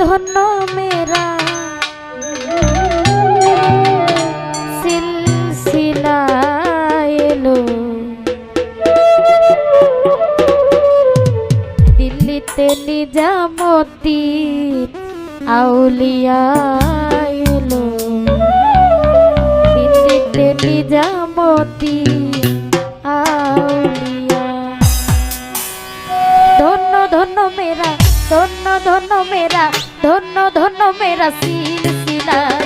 ধন্য मेरा सिलसिला एलो दिल्ली ते দিল্লিতে নিজামতি আউলিয়া। ধন্য ধন্য মেরা। ধন্য ধন্য মেরা ধন্য ধন্য মেরা সিলসিলা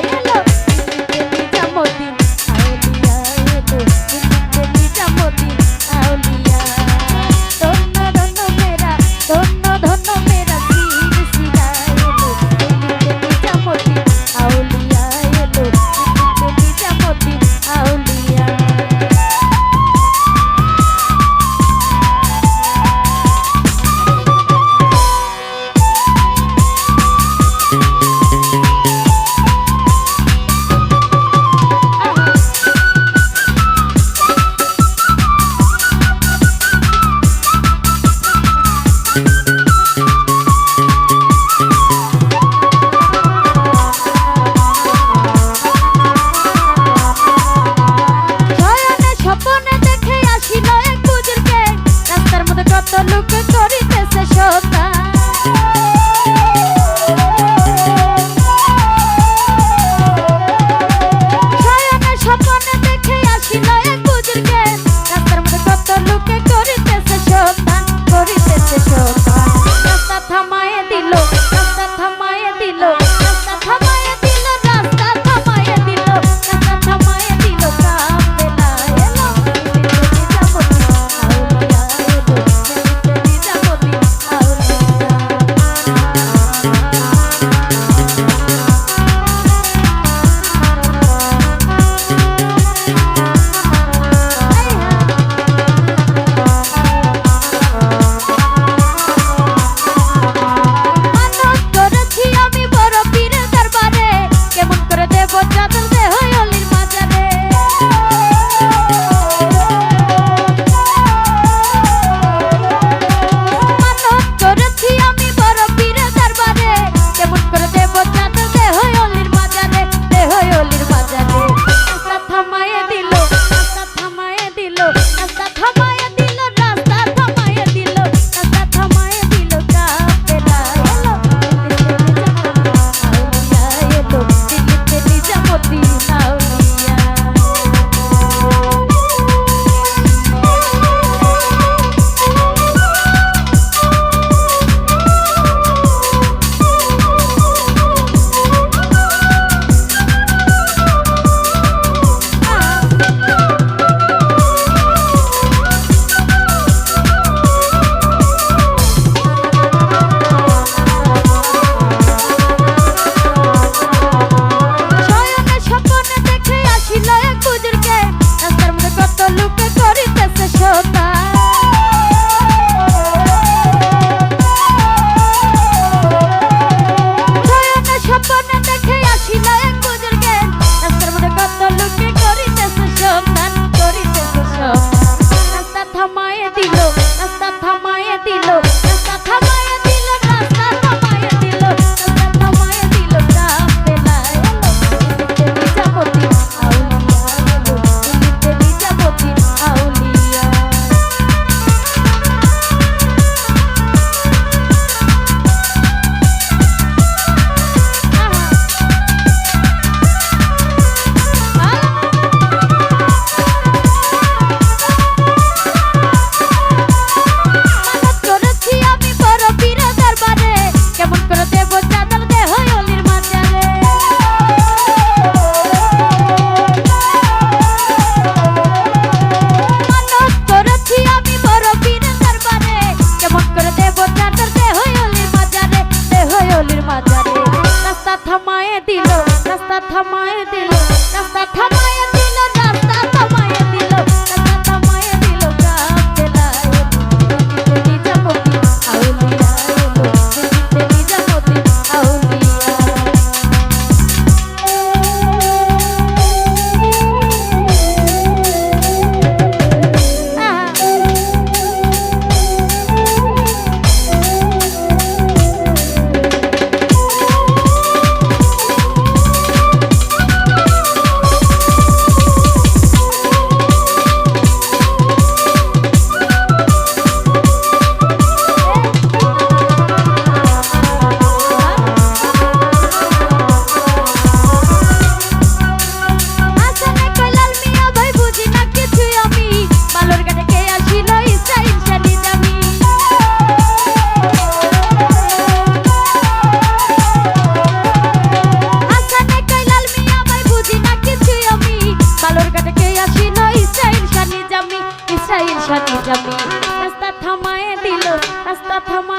কথা মায় দিল কথা মা